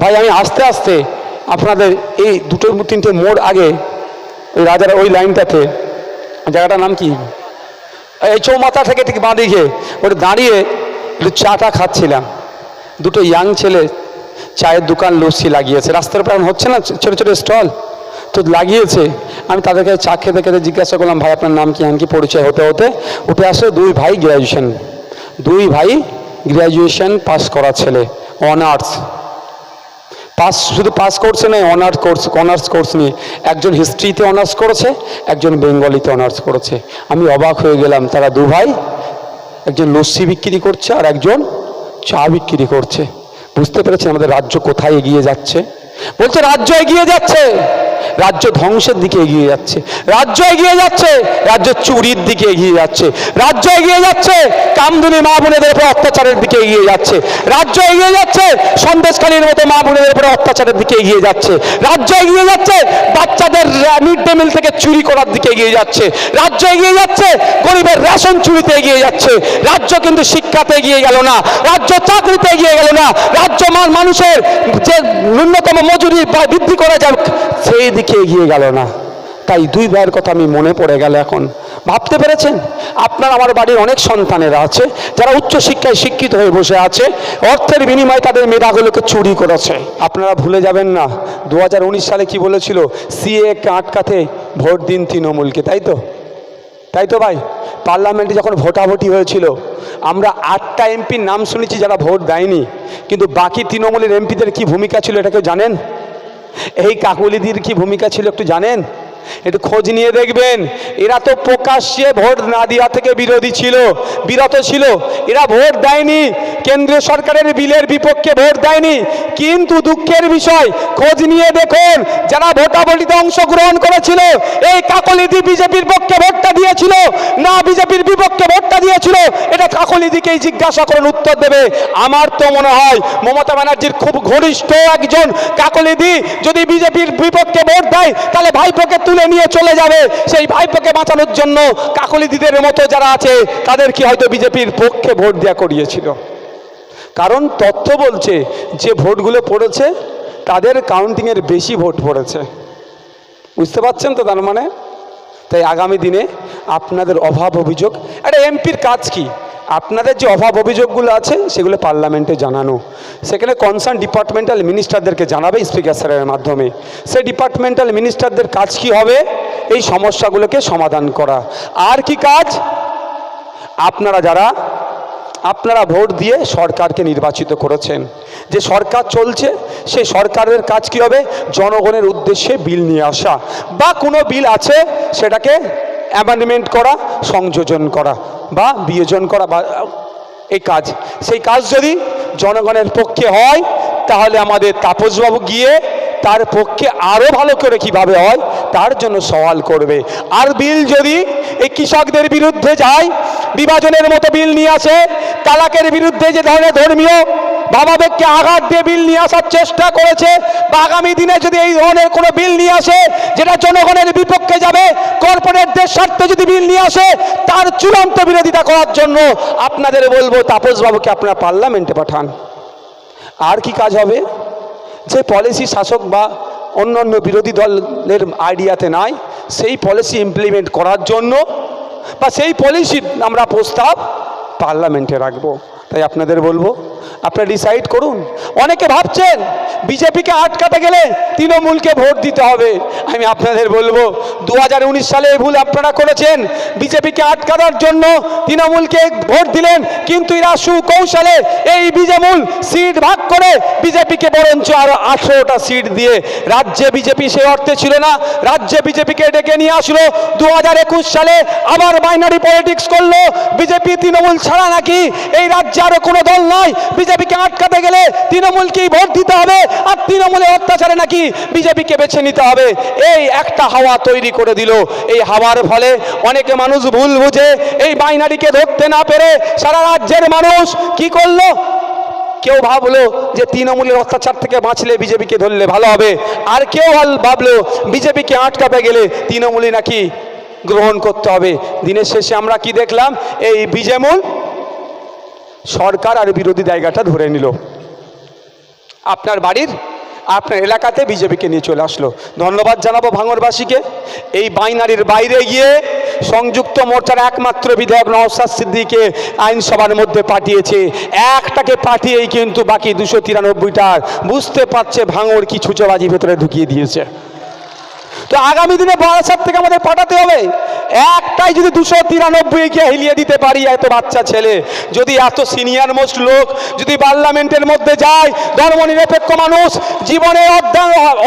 ভাই, আমি আস্তে আস্তে আপনাদের এই দুটো তিনটে মোড় আগে ওই রাজার ওই লাইনটাতে, জায়গাটার নাম কি? এই চৌমাথা থেকে ঠিক বাঁ দিকে ওটা দাঁড়িয়ে একটু চাটা খাচ্ছিলাম। দুটো ইয়াং ছেলে চায়ের দোকান লস্যি লাগিয়েছে। রাস্তার এখন হচ্ছে না ছোটো ছোটো স্টল? তো লাগিয়েছে। আমি তাদেরকে চা খেতে খেতে জিজ্ঞাসা করলাম, ভাই, আপনার নাম কি? আন কি পরিচয় হতে হতে? উঠে আসে দুই ভাই গ্র্যাজুয়েশন দুই ভাই গ্র্যাজুয়েশন পাস করা ছেলে অনার্স পাস শুধু পাস করছে নয় অনার্স কোর্স অনার্স কোর্স নিয়ে। একজন হিস্ট্রিতে অনার্স করেছে, একজন বেঙ্গলিতে অনার্স করেছে। আমি অবাক হয়ে গেলাম, তারা দু ভাই, একজন লস্যি বিক্রি করছে আর একজন চা বিক্রি করছে। বুঝতে পেরেছেন আমাদের রাজ্য কোথায় এগিয়ে যাচ্ছে? বলছে, রাজ্য এগিয়ে যাচ্ছে। রাজ্য ধ্বংসের দিকে এগিয়ে যাচ্ছে। রাজ্য এগিয়ে যাচ্ছে, রাজ্য চুরির দিকে এগিয়ে যাচ্ছে। রাজ্য এগিয়ে যাচ্ছে, কামদুনি মা বোনেদের উপর অত্যাচারের দিকে এগিয়ে যাচ্ছে। রাজ্য এগিয়ে যাচ্ছে সন্দেশকালীর মতো মা বোনেদের উপর অত্যাচারের দিকে এগিয়ে যাচ্ছে। রাজ্য এগিয়ে যাচ্ছে, বাচ্চাদের মিড ডে মিল থেকে চুরি করার দিকে এগিয়ে যাচ্ছে। রাজ্য এগিয়ে যাচ্ছে, গরিবের রেশন চুরিতে এগিয়ে যাচ্ছে। রাজ্য কিন্তু শিক্ষাতে এগিয়ে গেল না, রাজ্য চাকরিতে এগিয়ে গেল না। রাজ্য মানুষের যে ন্যূনতম মজুরি বৃদ্ধি করা যাক, সেই দিকে এগিয়ে গেল না। তাই দুই ভাইয়ের কথা আমি মনে পড়ে গেল এখন। ভাবতে পেরেছেন? আপনার আমার বাড়ির অনেক সন্তানেরা আছে, যারা উচ্চ শিক্ষায় শিক্ষিত হয়ে বসে আছে, অর্থের বিনিময়ে তাদের মেধাগুলোকে চুরি করেছে। আপনারা ভুলে যাবেন না দু হাজার উনিশ সালে কি বলেছিল, সিএ আটকাতে ভোট দিন তৃণমূলকে তাই তো? তাই তো ভাই? পার্লামেন্টে যখন ভোটাভুটি হয়েছিল, আমরা আটটা এমপির নাম শুনেছি যারা ভোট দেয়নি, কিন্তু বাকি তৃণমূলের এমপিদের কি ভূমিকা ছিল এটা কেউ জানেন? এই কাকুলিদির কি ভূমিকা ছিল একটু জানেন? একটু খোঁজ নিয়ে দেখবেন, এরা তো প্রকাশ্যে ভোট না দেওয়া থেকে বিরোধী ছিল, বিরত ছিল। এরা ভোট দেয়নি, কেন্দ্রীয় সরকারের বিলের বিপক্ষে ভোট দেয়নি। কিন্তু দুঃখের বিষয়, খোঁজ নিয়ে দেখুন, যারা ভোটাভুটিতে অংশগ্রহণ করেছিল, এই কাকলিদি বিজেপির পক্ষে ভোটটা দিয়েছিল, না বিজেপির বিপক্ষে ভোটটা দিয়েছিল, এটা কাকলিদিকেই জিজ্ঞাসা করুন, উত্তর দেবে। আমার তো মনে হয়, মমতা ব্যানার্জির খুব ঘনিষ্ঠ একজন কাকলিদি, যদি বিজেপির বিপক্ষে ভোট দেয়, তাহলে ভাইপোকে তুলে নিয়ে চলে যাবে সেই ভাইপোকে বাঁচানোর জন্য কাকলিদিদের মতো যারা আছে, তাদের কি হয়তো বিজেপির পক্ষে ভোট দেওয়া করিয়েছিল? কারণ তথ্য বলছে, যে ভোটগুলো পড়েছে, তাদের কাউন্টিংয়ের বেশি ভোট পড়েছে। বুঝতে পারছেন তো তার মানে? তাই আগামী দিনে আপনাদের অভাব অভিযোগ। একটা এমপির কাজ কি? আপনাদের যে অভাব অভিযোগগুলো আছে, সেগুলো পার্লামেন্টে জানানো। সেখানে কনসার্ন ডিপার্টমেন্টাল মিনিস্টারদেরকে জানাবে স্পিকার স্যারের মাধ্যমে। সেই ডিপার্টমেন্টাল মিনিস্টারদের কাজ কি হবে? এই সমস্যাগুলোকে সমাধান করা। আর কি কাজ? আপনারা যারা, আপনারা ভোট দিয়ে সরকারকে নির্বাচিত করেছেন। যে সরকার চলছে, সেই সরকারের কাজ কী হবে? জনগণের উদ্দেশ্যে বিল নিয়ে আসা। বা কোনো বিল আছে, সেটাকে অ্যামেন্ডমেন্ট করা, সংযোজন করা। বা বিয়োজন করা বা, এই কাজ। সেই কাজ যদি জনগণের পক্ষে হয়, তাহলে আমাদের তাপসবাবু গিয়ে তার পক্ষে আরও ভালো করে কীভাবে হয়, তার জন্য সওয়াল করবে। আর বিল যদি এই কৃষকদের বিরুদ্ধে যায়, বিভাজনের মতো বিল নিয়ে আসে, তালাকের বিরুদ্ধে যে ধরনের ধর্মীয় ভাবাবেগকে আঘাত দিয়ে বিল নিয়ে আসার চেষ্টা করেছে। বা আগামী দিনে যদি এই ধরনের কোনো বিল নিয়ে আসে, যেটা জনগণের বিপক্ষে যাবে, কর্পোরেটদের স্বার্থে যদি বিল নিয়ে আসে, তার চূড়ান্ত বিরোধিতা করার জন্য আপনাদের বলব, তাপসবাবুকে আপনারা পার্লামেন্টে পাঠান। আর কি কাজ হবে? যে পলিসি শাসক বা অন্য অন্য বিরোধী দলের আইডিয়াতে নাই, সেই পলিসি ইমপ্লিমেন্ট করার জন্য বা সেই পলিসির আমরা প্রস্তাব পার্লামেন্টে রাখব। তাই আপনাদের বলব, আপনারা ডিসাইড করুন। অনেকে ভাবছেন বিজেপিকে আটকাতে গেলে তৃণমূলকে ভোট দিতে হবে। আমি আপনাদের বলব দু হাজার উনিশ সালে এই ভুল আপনারা করেছেন। বিজেপিকে আটকানোর জন্য তৃণমূলকে ভোট দিলেন, কিন্তু এরা সুকৌশলে এই বিজেমূল সিট ভাগ করে বিজেপিকে বরঞ্চ আরও আঠেরোটা সিট দিয়ে রাজ্যে বিজেপি সে অর্থে ছিল না। রাজ্যে বিজেপিকে ডেকে নিয়ে আসলো দু হাজার একুশ সালে আবার মাইনরি পলিটিক্স করল। বিজেপি তৃণমূল ছাড়া নাকি এই রাজ্যে আরও কোনো দল নয় বিজেপিকে আটকাতে গেলে তৃণমূলকেই ভোট দিতে হবে। আর তৃণমূলের অত্যাচারে নাকি বিজেপিকে বেছে নিতে হবে। এই একটা হাওয়া তৈরি করে দিল। এই হাওয়ার ফলে অনেকে মানুষ ভুল বুঝে, এই বাইনারিকে ধরতে না পেরে সারা রাজ্যের মানুষ কি করল? কেউ ভাবলো যে তৃণমূলের অত্যাচার থেকে বাঁচলে বিজেপিকে ধরলে ভালো হবে। আর কেউ ভাবলো বিজেপিকে আটকাতে গেলে তৃণমূলই নাকি গ্রহণ করতে হবে। দিনের শেষে আমরা কি দেখলাম? এই বিজেমূল সরকার আর বিরোধী জায়গাটা ধরে নিল। আপনার বাড়ির, আপনার এলাকাতে বিজেপিকে নিয়ে চলে আসলো। ধন্যবাদ জানাব ভাঙরবাসীকে। এই বাইনারির বাইরে গিয়ে সংযুক্ত মোর্চার একমাত্র বিধায়ক নওসাদ সিদ্দিকে আইনসভার মধ্যে পাঠিয়েছে। একটাকে পাঠিয়েই কিন্তু বাকি দুশো তিরানব্বইটার বুঝতে পারছে ভাঙর কি ছুচোবাজি ভেতরে ঢুকিয়ে দিয়েছে। তো আগামী দিনে বারাসাত থেকে আমাদের পাঠাতে হবে। একটাই যদি দুশো তিরানব্বই তিরানব্বইকে হিলিয়ে দিতে পারি এত বাচ্চা ছেলে, যদি এত সিনিয়র মোস্ট লোক যদি পার্লামেন্টের মধ্যে যায়, ধর্মনিরপেক্ষ মানুষ জীবনের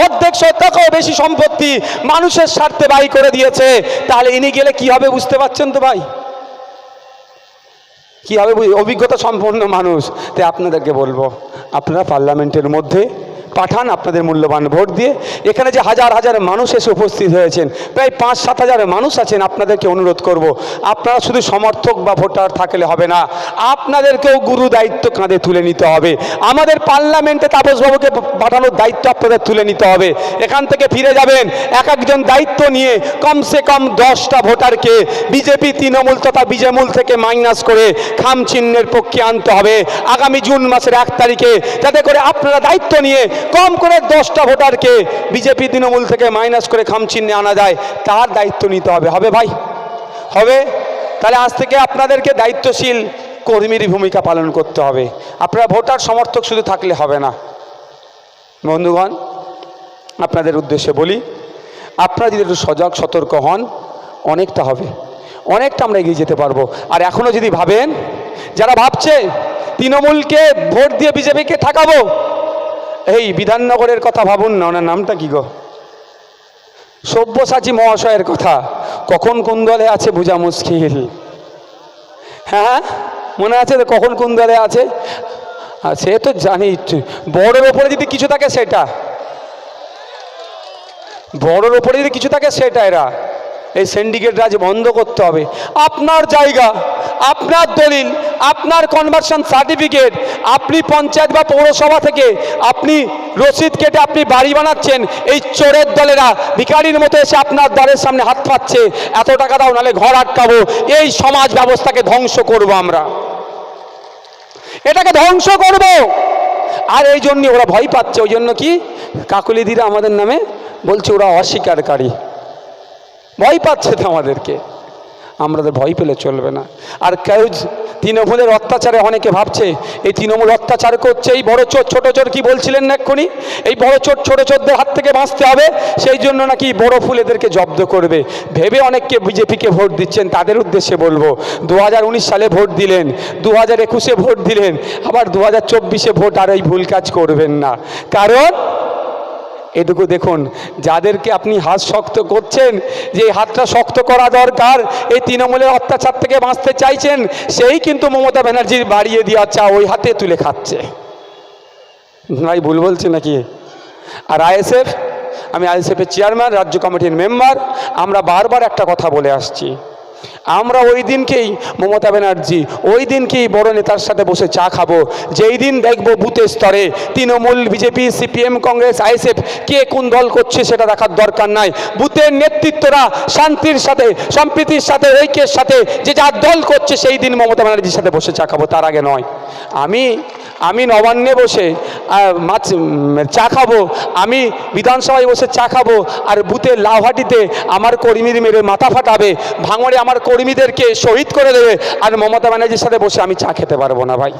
অর্ধেক শতাংশেও বেশি সম্পত্তি মানুষের স্বার্থে ব্যয় করে দিয়েছে, তাহলে ইনি গেলে কি হবে বুঝতে পারছেন তো ভাই? কি হবে অভিজ্ঞতা সম্পন্ন মানুষ। তাই আপনাদেরকে বলব, আপনারা পার্লামেন্টের মধ্যে পাঠান আপনাদের মূল্যবান ভোট দিয়ে। এখানে যে হাজার হাজার মানুষ এসে উপস্থিত হয়েছেন, প্রায় পাঁচ সাত হাজার মানুষ আছেন, আপনাদেরকে অনুরোধ করব, আপনারা শুধু সমর্থক বা ভোটার থাকলে হবে না, আপনাদেরকেও গুরু দায়িত্ব কাঁধে তুলে নিতে হবে। আমাদের পার্লামেন্টে তাপসবাবুকে পাঠানোর দায়িত্ব আপনাদের তুলে নিতে হবে। এখান থেকে ফিরে যাবেন, এক একজন দায়িত্ব নিয়ে কমসে কম দশটা ভোটারকে বিজেপি, তৃণমূল তথা বিজেমূল থেকে মাইনাস করে খাম চিহ্নের পক্ষে আনতে হবে। আগামী জুন মাসের এক তারিখে, যাতে করে আপনারা দায়িত্ব নিয়ে কম করে দশটা ভোটারকে বিজেপি তৃণমূল থেকে মাইনাস করে খাম চিহ্নে আনা যায়, তার দায়িত্ব নিতে হবে। হবে ভাই? হবে? তাহলে আজ থেকে আপনাদেরকে দায়িত্বশীল কর্মীর ভূমিকা পালন করতে হবে। আপনারা ভোটার সমর্থক শুধু থাকলে হবে না। বন্ধুগণ, আপনাদের উদ্দেশ্যে বলি, আপনারা যদি একটু সজাগ, সতর্ক হন, অনেকটা হবে। অনেকটা আমরা এগিয়ে যেতে পারব। আর এখনও যদি ভাবেন, যারা ভাবছে তৃণমূলকে ভোট দিয়ে বিজেপিকে ঠাকাবো এই বিধাননগরের কথা ভাবুন না, ওনার নামটা কি গো? সব্যসাচী মহাশয়ের কথা। কখন কোন দলে আছে বোঝা মুশকিল। হ্যাঁ মনে আছে তো কখন কোন দলে আছে? সে তো জানি বড়োর ওপরে যদি কিছু থাকে সেটা। বড়োর ওপরে যদি কিছু থাকে সেটা এরা। এই সিন্ডিকেট রাজ বন্ধ করতে হবে। আপনার জায়গা, আপনার দলিল, আপনার কনভার্সন সার্টিফিকেট আপনি পঞ্চায়েত বা পৌরসভা থেকে আপনি রসিদ কেটে আপনি বাড়ি বানাচ্ছেন, এই চোরের দলেরা ভিকারির মতো এসে আপনার দ্বারের সামনে হাত পাচ্ছে, এত টাকা দাও, নাহলে ঘর আটকাবো। এই সমাজ ব্যবস্থাকে ধ্বংস করব আমরা। এটাকে ধ্বংস করব। আর এই জন্য ওরা ভয় পাচ্ছে, ওই জন্য কি? কাকুলিদিরা আমাদের নামে বলছে, ওরা অস্বীকারী। ভয় পাচ্ছে তো আমাদেরকে। আমাদের ভয় পেলে চলবে না। আর কেউ তৃণমূলের অত্যাচারে অনেকে ভাবছে, এই তৃণমূল অত্যাচার করছে, এই বড় চোর, ছোটো চোর কি বলছিলেন না এক্ষুনি? এই বড় চোর, ছোটো চোরদের হাত থেকে বাঁচতে হবে, সেই জন্য নাকি বড় ফুল এদেরকে জব্দ করবে। ভেবে অনেককে বিজেপিকে ভোট দিচ্ছেন, তাদের উদ্দেশ্যে বলব দু হাজার উনিশ সালে ভোট দিলেন দু হাজার একুশে ভোট দিলেন, আবার দু হাজার চব্বিশে ভোট আর এই ভুল কাজ করবেন না। কারণ এটুকু দেখুন, যাদেরকে আপনি হাত শক্ত করছেন, যে হাতটা শক্ত করা দরকার, এই তৃণমূলের অত্যাচার থেকে বাঁচতে চাইছেন, সেই কিন্তু মমতা ব্যানার্জির বাড়িয়ে দেওয়া চা ওই হাতে তুলে খাচ্ছে। ভাই, ভুল বলছে নাকি? আর আইএসএফ, আমি আইএসএফের চেয়ারম্যান, রাজ্য কমিটির মেম্বার, আমরা বারবার একটা কথা বলে আসছি। আমরা ওই দিনকেই মমতা ব্যানার্জি, ওই দিনকেই বড় নেতার সাথে বসে চা খাব। যেই দিন দেখব বুথের স্তরে Trinamool, BJP, CPM, Congress, ISF, কে কোন দল করছে সেটা দেখার দরকার নাই। বুথের নেতৃত্বরা শান্তির সাথে, সম্প্রীতির সাথে, ঐক্যের সাথে, যে যার দল করছে সেই দিন মমতা ব্যানার্জির সাথে বসে চা খাব, তার আগে নয়। আমি আমি নবান্নে বসে মাছ চা খাব, আমি বিধানসভায় বসে চা খাব, আর বুথে লাভাটিতে আমার কর্মীর মেরে মাথা ফাটাবে, ভাঙড়ে আমার কর্মীদেরকে শহীদ করে দেবে, আর মমতা ব্যানার্জির সাথে বসে আমি চা খেতে পারব না ভাই।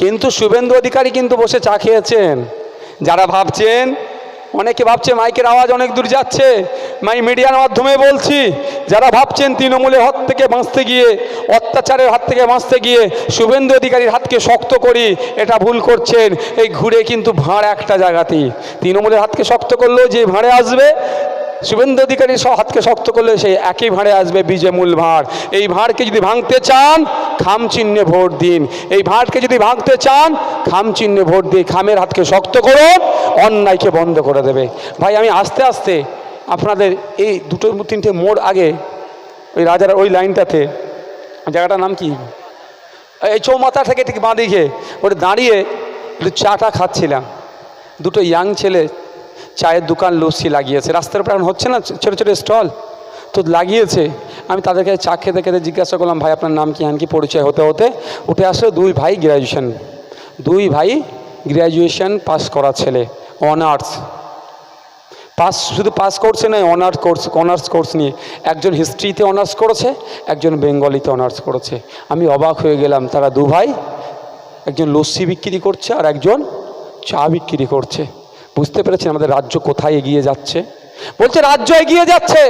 কিন্তু শুভেন্দু অধিকারী কিন্তু বসে চা খেয়েছেন। যারা ভাবছেন অনেকে ভাবছে মাইকের আওয়াজ অনেক দূর যাচ্ছে। মাই মিডিয়ার মাধ্যমে বলছি, যারা ভাবছেন তৃণমূলের হাত থেকে বাঁচতে গিয়ে, অত্যাচারের হাত থেকে বাঁচতে গিয়ে, শুভেন্দু অধিকারীর হাতকে শক্ত করি, এটা ভুল করছেন, এই ঘুরে কিন্তু ভাঁড় একটা জায়গাতেই। তৃণমূলের হাতকে শক্ত করলেও যে ভাঁড়ে আসবে শুভেন্দু অধিকারী হাতকে শক্ত করলে সেই একই ভাঁড়ে আসবে বিজে মূল ভাঁড়। এই ভাঁড়কে যদি ভাঙতে চান, খাম চিহ্নে ভোট দিন। এই ভাঁড়কে যদি ভাঙতে চান, খাম চিহ্নে ভোট দিয়ে খামের হাতকে শক্ত করুন, অন্যায়কে বন্ধ করে দেবে। ভাই, আমি আস্তে আস্তে আপনাদের এই দুটো তিনটে মোড় আগে ওই রাজার ওই লাইনটাতে, জায়গাটার নাম কি? এই চৌমাথা থেকে ঠিক বাঁ দিকে, ওটা দাঁড়িয়ে একটু চাটা খাচ্ছিলাম। দুটো ইয়াং ছেলে চায়ের দোকান লস্যি লাগিয়েছে। রাস্তার উপর এখন হচ্ছে না? ছোটো ছোটো স্টল? তো লাগিয়েছে। আমি তাদেরকে চা খেতে খেতে জিজ্ঞাসা করলাম, ভাই, আপনার নাম কি? হ্যান কি পরিচয়? হতে হতে উঠে আসলো দুই ভাই গ্র্যাজুয়েশন দুই ভাই গ্র্যাজুয়েশন পাস করা ছেলে অনার্স পাস শুধু পাস করছে নয় অনার্স কোর্স অনার্স কোর্স নিয়ে। একজন হিস্ট্রিতে অনার্স করেছে, একজন বেঙ্গলিতে অনার্স করেছে। আমি অবাক হয়ে গেলাম, তারা দু ভাই একজন লস্যি বিক্রি করছে আর একজন চা বিক্রি করছে। বুঝতে পেরেছেন আমাদের রাজ্য কোথায় এগিয়ে যাচ্ছে? বলছে রাজ্য এগিয়ে যাচ্ছে।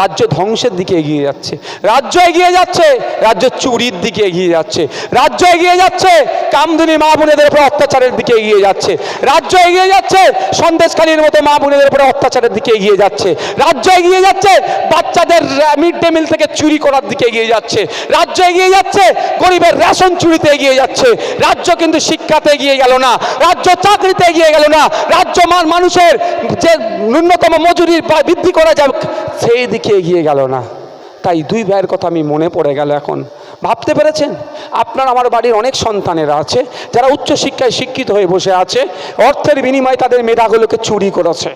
রাজ্য ধ্বংসের দিকে এগিয়ে যাচ্ছে। রাজ্য এগিয়ে যাচ্ছে, রাজ্য চুরির দিকে এগিয়ে যাচ্ছে। রাজ্য এগিয়ে যাচ্ছে, কামদুনি মা বোনেদের উপর অত্যাচারের দিকে এগিয়ে যাচ্ছে। রাজ্য এগিয়ে যাচ্ছে, সন্দেশখালীর মতো মা বোনেদের উপর অত্যাচারের দিকে এগিয়ে যাচ্ছে। রাজ্য এগিয়ে যাচ্ছে, বাচ্চাদের মিড ডে মিল থেকে চুরি করার দিকে এগিয়ে যাচ্ছে। রাজ্য এগিয়ে যাচ্ছে, গরিবের রেশন চুরিতে এগিয়ে যাচ্ছে। রাজ্য কিন্তু শিক্ষাতে এগিয়ে গেল না, রাজ্য চাকরিতে এগিয়ে গেল না। রাজ্য মানুষের যে ন্যূনতম মজুরি বৃদ্ধি করা যাবে সেই দিকে এগিয়ে গেল না। তাই দুই ভাইয়ের কথা আমি মনে পড়ে গেল এখন। ভাবতে পেরেছেন? আপনার আমার বাড়ির অনেক সন্তানেরা আছে, যারা উচ্চশিক্ষায় শিক্ষিত হয়ে বসে আছে, অর্থের বিনিময়ে তাদের মেধাগুলোকে চুরি করেছে।